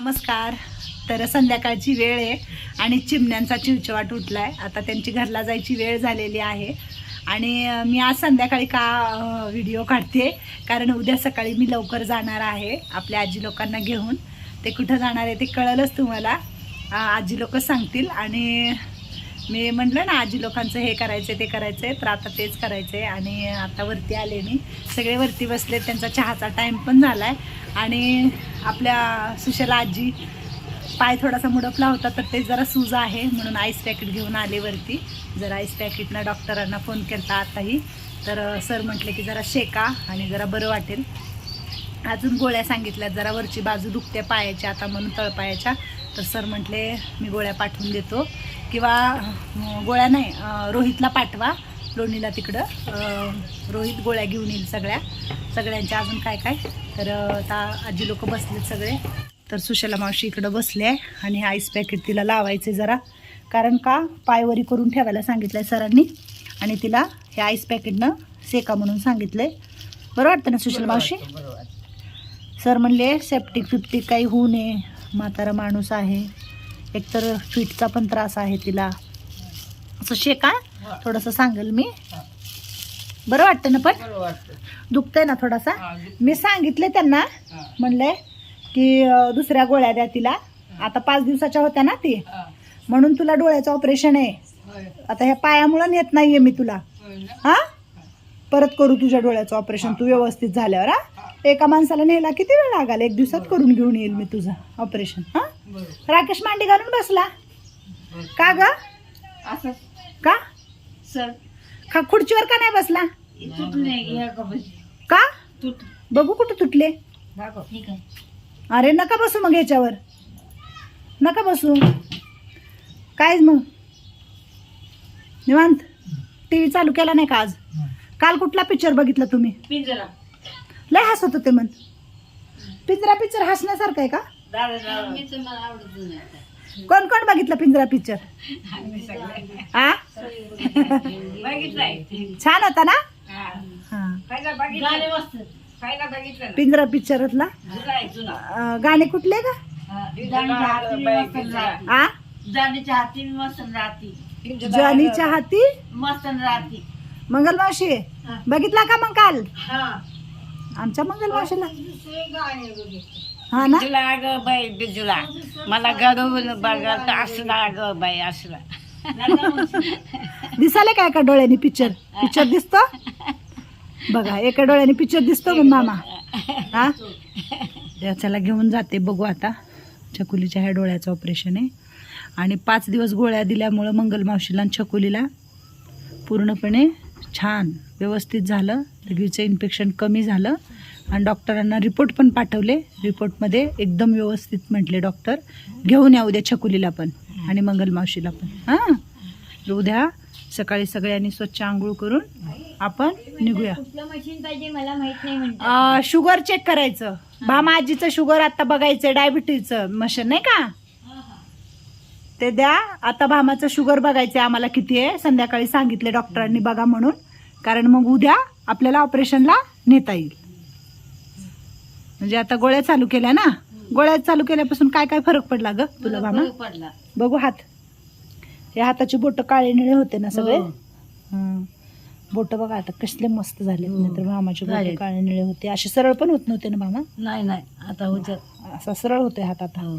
नमस्कार. तर संध्याकाळची वेळ आहे आणि चिमण्यांचा चिवचिवाट आहे आता त्यांची घरला जायची वेळ झालेली आहे. आणि मी आज संध्याकाळी का व्हिडिओ काढते? कारण उद्या सकाळी मी लवकर जाणार आहे आपल्या आजी लोकांना घेऊन. ते कुठं जाणार आहे ते कळलंच तुम्हाला. आजी लोक सांगतील. आणि मी म्हटलं ना आजी लोकांचं हे करायचं ते करायचं आहे तर आता तेच करायचं आहे आणि आता वरती आले मी. सगळे वरती बसले त्यांचा चहाचा टाईम पण झाला आहे आणि आपल्या सुशला आजी पाय थोडासा मुडपला होता तर ते जरा सूज आहे म्हणून आईस पॅकेट घेऊन आले वरती. जरा आईस पॅकेटनं डॉक्टरांना फोन केला आताही. तर सर म्हटले की जरा शेका आणि जरा बरं वाटेल. अजून गोळ्या सांगितल्या जरा वरची बाजू दुखते पायाच्या आता म्हणून तळपायाच्या. तर सर म्हटले मी गोळ्या पाठवून देतो. किंवा गोळ्या नाही रोहितला पाठवा लोणीला तिकडं. रोहित गोळ्या घेऊन येईल सगळ्या. सगळ्यांच्या अजून काय काय. तर आता आजी लोक बसलेत सगळे. तर सुशला मावशी इकडं बसले आहे आणि आईस पॅकेट तिला लावायचे जरा. कारण का? पायवरी करून ठेवायला सांगितलं आहे सरांनी. आणि तिला हे आईस पॅकेटनं सेका म्हणून सांगितलं आहे बरं वाटतं ना सुशला मावशी? सर म्हणले सेप्टिक फिप्टिक काही होऊ नये. म्हातारा माणूस आहे. एकतर फिटचा पण त्रास आहे तिला. असं शेका? थोडंसं सांगेल मी. बरं वाटतं ना पण? दुखतंय ना थोडासा? मी सांगितले त्यांना म्हणले की दुसऱ्या गोळ्या द्या तिला. आता पाच दिवसाच्या होत्या ना ती. म्हणून तुला डोळ्याचं ऑपरेशन आहे. आता ह्या पायामुळं नेत नाहीये मी तुला. हा? परत करू तुझ्या डोळ्याचं ऑपरेशन तू व्यवस्थित झाल्यावर हा? एका माणसाला न्यायला किती वेळ लागाल? एक दिवसात करून घेऊन येईल मी तुझं ऑपरेशन हा? राकेश मांडी घालून बसला. का ग? असं. का? सर. का खुर्चीवर का नाही बसला? का? तुट. बघू कुठं तुटले. अरे नका बसू मग याच्यावर. नका बसू. काय मग? निवांत. टी व्ही चालू केला नाही का आज? काल कुठला पिक्चर बघितला तुम्ही? पिंजरा. लय हसत होते मन पिंजरा पिक्चर हसण्यासारखं आहे का? दादा दादा मला आवडत नाही कोण कोण बघितलं पिंजरा पिक्चर बघितलंय छान होता ना? हा. हा पहिला बघितलं मस्त पहिला बघितलं ना पिंजरा पिक्चरातला जुना आहे जुना अं, गाणे कुठले का जाणीच्या हाती मस्त राहती आ? जाणीच्या हाती? मस्त राहती जानीच्या हाती मस्त राहती मंगलमावशी? बघितला का मग काल? हा. आमच्या मंगलमावशीला. दुसरे गाणे बघितले हा ना? बिजुला ग बाई बिजुला मला गडवून बघत असला ग बाई असला दिसाले काय का डोळ्याने पिक्चर पिक्चर दिसतो? बघा एका डोळ्याने पिक्चर दिसतो मग मामा. हा? त्याच्याला घेऊन जाते बघू आता. छकुलीच्या ह्या डोळ्याचं ऑपरेशन आहे. आणि पाच दिवस गोळ्या दिल्यामुळं मंगल मावशीला आणि छकुलीला पूर्णपणे छान व्यवस्थित झालं. लगेच इन्फेक्शन कमी झालं. आणि डॉक्टरांना रिपोर्ट पण पाठवले. रिपोर्टमध्ये एकदम व्यवस्थित म्हटले डॉक्टर घेऊन या उद्या छकुलीला पण आणि मंगल मावशीला पण. हां. उद्या सकाळी सगळ्यांनी स्वच्छ आंघोळ करून आपण निघूया. मला शुगर चेक करायचं. भामा आजीचं शुगर आता बघायचं डायबिटीजचं मशीन नाही का? ते द्या. आता भामाचं शुगर बघायचं आम्हाला किती आहे? संध्याकाळी सांगितले डॉक्टरांनी बघा म्हणून. कारण मग उद्या आपल्याला ऑपरेशनला नेता येईल. म्हणजे आता गोळ्या चालू केल्या ना? गोळ्या चालू केल्यापासून काय काय फरक पडला ग तुला भामा? पडला. बघू हात. हे हाताची बोट काळे निळे होते ना सगळे? हो. बोट बघा आता कसले मस्त झाले हो. नाहीतर मामाचे. बोट काळे निळे होते. असे सरळ पण होत नव्हते ना मामा नाही नाही. आता होत्यात असा सरळ होते हात आता. हो.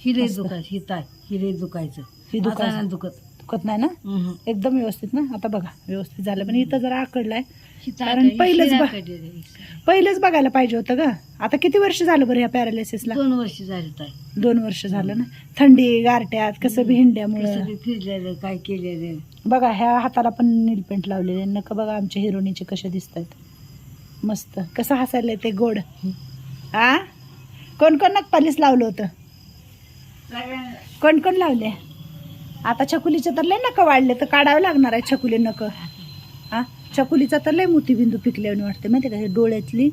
हिरे मस्त. दुखायचं. हिताय हिरे दुखायचं. ही दुखायचं. दुखत. दुखत नाही ना? एकदम व्यवस्थित ना? आता बघा व्यवस्थित झालं. पण इथं जरा आकडलाय कारण? पहिलंच? पहिलेच बघायला पाहिजे होतं ग. आता किती वर्ष झालं बरं ह्या पॅरालिसिसला? दोन वर्ष झाली दोन वर्ष झालं ना? थंडी गारट्यात कसं फिरलेलं काय केलेलं. बघा ह्या हाताला पण नील पेंट लावलेले नका बघा आमच्या हिरोनीचे कसे दिसत आहेत मस्त. कसं हसायला ते गोड. आ? कोण कोण नखपालीस लावलं होतं? कोण कोण लावले आता छकुलीचे तर लय नख वाढले तर काढावं लागणार आहे छकुली नख. हा? छकुलीचा तर लय मोठी बिंदू पिकले वाटते माहिती का? हे डोळ्यातली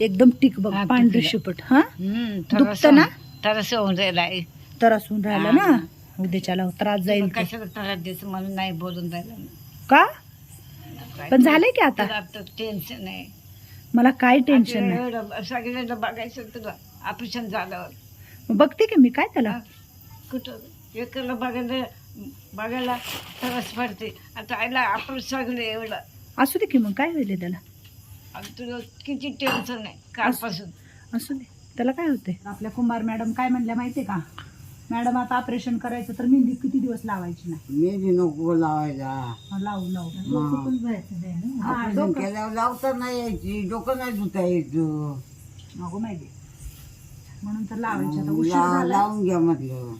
एकदम टिक बघ हा, पांढरी. शिपट. हा? दुखतं ना? तरस होऊन राहिलाय. तर असून राहिलं ना? उद्याच्याला त्रास जाईल ते. कशाला त्रास मला नाही बोलून राहिलं का? पण झालंय की आता? टेन्शन आहे. मला काय टेन्शन नाही सगळ्यांना बघायचं तुला ऑपरेशन मग बघते की मी काय त्याला? कुठं? एकाला बघायला बघायला तरच पडते. आता आईला आपण सगळे एवढं. असू दे की मग काय होईल त्याला? आणि तुला किती टेन्शन आहे कालपासून. असू दे. त्याला काय होते आपल्या कुंभार मॅडम काय म्हणल्या माहितीये का? मॅडम आता ऑपरेशन करायचं तर मेहंदी किती दिवस लावायची नाही? मेहंदी नको लावायचा हा, लावू लावू. हा, ऑपरेशन डोकं. केल्यावर लावता नाही यायची. डोकं नाही धुता यायचं अगो माहिती म्हणून तर लावायची. आता उशीर ला- झाला लावून घ्या म्हटलं.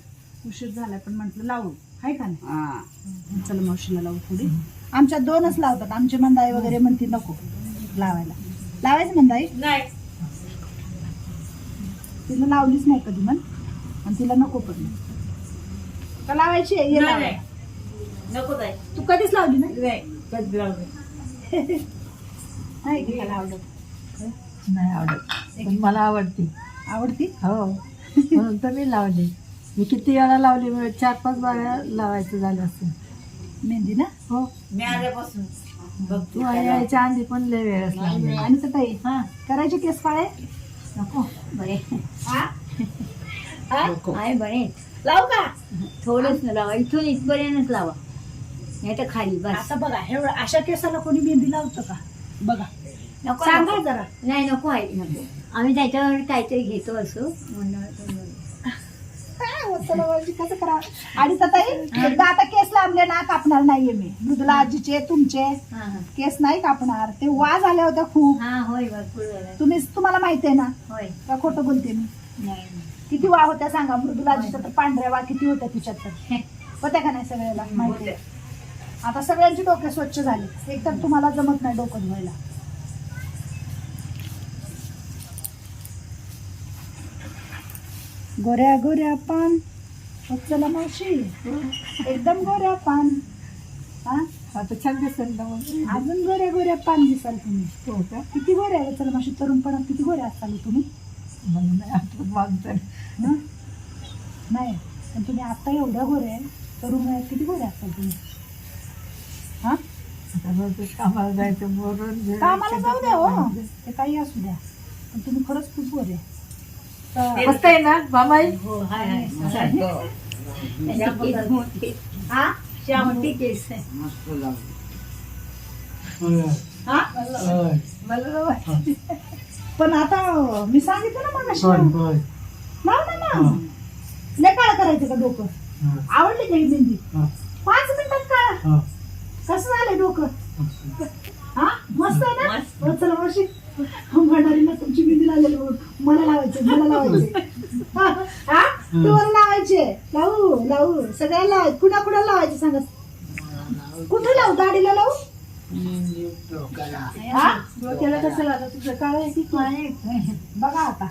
उशीर झालाय पण म्हटलं लावू. आहे का नाही? हा. चला मावशीला लावू थोडी. आमच्या दोनच लावतात. आमची मंदाई वगैरे म्हणते नको लावायला. लावायचं मंदाई? नाही. तिला लावलीच नाही कधी म्हण आणि तिला नको पण. का लावायची आहे? ये लावायला. नको जाय तू कधीच लावली नाही? नाही कधी लावलं नाही. आवडत. नाही आवडत. पण मला आवडते. आवडती? हो. म्हणून तर मी लावली. मी किती वेळा लावली म्हणजे चार पाच वेळा लावायचं झालं असतं मेहंदी ना? हो. मी आल्यापासून तू यायच्या आधी पण लय वेळच लावली. आणि तर ताई हा. करायचे केस काळे नको. बरे? आहे बरे. लावू का? थोडंच ना लावा. इथून इथपर्यंतच लावा. नाही तर खाली बस. आता बघा हे अशा केसाला कोणी मेहंदी लावतं का? बघा. नको सांगा. जरा. नाही नको आहे नको. आम्ही त्याच्यावर काहीतरी घेतो असो. म्हणून कसं करा? आणि ताई एकदा आता केस लांबले ना कापणार नाहीये मी. मृदुला आजीचे तुमचे. केस नाही कापणार. ते वाज आल्या होत्या खूप. हा तुम्ही तुम्हाला माहिती आहे ना? होय. का खोटं बोलते मी? नाही किती वा होत्या सांगा मृदुला तर पांढऱ्या वा किती होत्या तिच्यात तर? होत्या का नाही सगळ्याला? माहिती. आता सगळ्यांची डोके स्वच्छ झाले. एक तर तुम्हाला जमत नाही डोकं धुवायला. गोऱ्या गोऱ्या पान. चला मावशी. एकदम गोऱ्या पान. हा? आता छान दिसेल ना मग. अजून गोऱ्या गोऱ्या पान दिसाल तुम्ही. हो का? किती गोऱ्या आहे चला मावशी तरुणपणात किती गोऱ्या असाल तुम्ही? नाही आठवत हं? नाही. पण तुम्ही आता एवढ्या गोऱ्या आहे तरुण वयात किती गोऱ्या असाल तुम्ही? हा? आता कामाला जायचं कामाला जाऊ द्या हो. ते काही असू द्या. पण तुम्ही खरंच खूप गोरे आहे. मस्त आहे ना बाबाई हो हाय हाय. हा. श्यामती केस आहे. हा? मला ना माहिती. पण आता मी सांगितलं ना मग लाव ना. मग लय काळ करायचं का डोकं? आवडली का ही मेहंदी? पाच मिनिटात काळ कसं झालंय डोकं हा मस्त आहे ना मस्त. हो, चला मावशी भंडारीला तुमची मेहंदी लावलेली बघून मला लावायचे मला लावायचे हा तुम्हाला लावायचे. लावू लावू. सगळ्याला लावायचे कुणा कुणा लावायचे सांगा? कुठे लावू? दाढीला लावू? डोक्याला हा? डोक्याला कसं लावलं तुझं काळ आहे की बघा आता.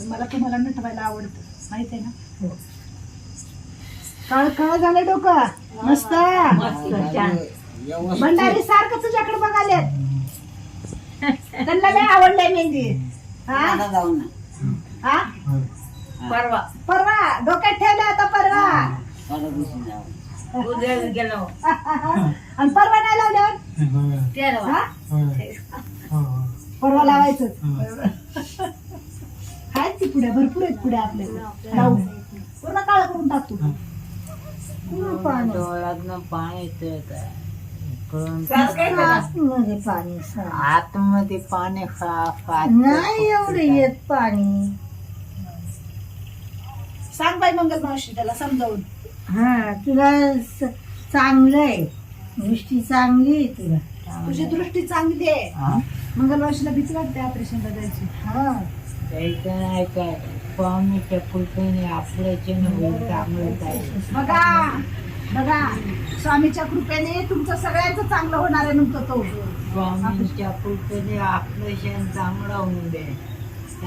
मला तुम्हाला नटवायला आवडतं. माहीत आहे ना? काळ काळ झालं डोकं. मस्त. मस्त. छान भंडारी सारखं तुझ्याकडे बघाले त्यांना लय आवडलंय मेहंदी. हा? आता जाऊ ना. हा? परवा. परवा. डोक्यात ठेवलं आता परवा. जाऊ. उद्या गेलो. आणि परवा नाही लावल्यावर? तेरवा. हा? परवा लावायचं. आहेत की पुढे. भरपूर आहेत पुढे आपल्याला पूर्ण काळ करून टाकतो. डोळ्यातनं पाणी येत आतमध्ये पाणी आतमध्ये पाणी खा खा नाही एवढं येत पाणी. सांग बाई मंगल मावशी त्याला समजावून. हा तुला स- चांगलं आहे. दृष्टी चांगली आहे तुला. तुझी दृष्टी चांगली आहे. मंगल मावशीला भीती वाटते ऑपरेशनला जायची. हा. नाही काय? कृपेने आपल्याचे चांगलं बघा. बघा स्वामीच्या कृपेने तुमचं सगळ्यांचं चांगलं होणार आहे म्हणतो तो. स्वामींच्या कृपेने आपलं शेण चांगलं होऊन दे.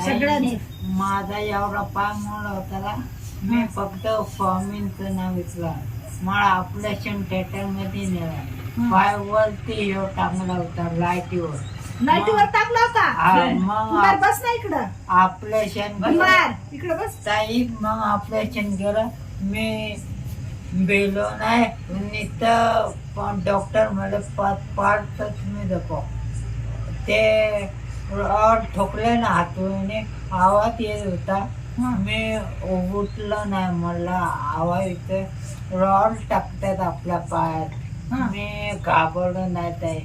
सगळ्यांचं. माझा एवढा पाय मोडा होता मी फक्त स्वामींचं नाव घेतलं. मला आपलं शेण थिएटरमध्ये नेलं. पाय वरती ह्यो टांगला होता लाईटीवर. नाईटीवर टाकला होता? हा, मग बस ना इकडं. आपलं शेण इकडं बस. ताई मग केलं मी गेलो. नाही नुसतं पण डॉक्टर मला पाच पाच तुम्ही दाखव ते रॉड ठोकले ना हातून आवाज येत होता. मी उठलो नाही मला आवाज येते रॉड टाकतात आपल्या पायात. मी घाबरलो नाही ताई.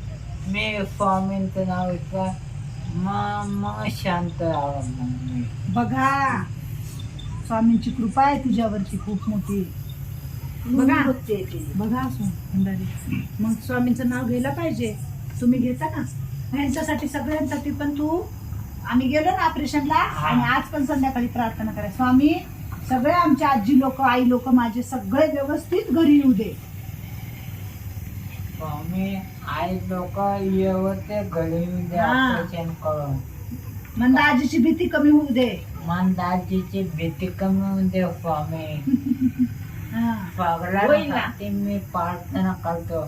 मी स्वामींचं नाव घेतलं. मग मग शांत मी. बघा स्वामींची कृपा आहे तुझ्यावरती खूप मोठी. बघा. बघा असो भंडारी. मग स्वामींचं नाव घ्यायला पाहिजे. तुम्ही घेता ना ह्यांच्यासाठी सगळ्यांसाठी पण तू आम्ही गेलो ना ऑपरेशनला आणि आज पण संध्याकाळी प्रार्थना करा. स्वामी सगळे आमचे आजी लोक आई लोक माझे सगळे व्यवस्थित घरी येऊ दे. स्वामी आई लोक येवते घरी हा. ऑपरेशन करून. मंदा आजीची भीती कमी होऊ दे. मन दाजीची भीती कमी होऊन दे स्वामी. हा. पागला होईल ना. मी प्रार्थना करतो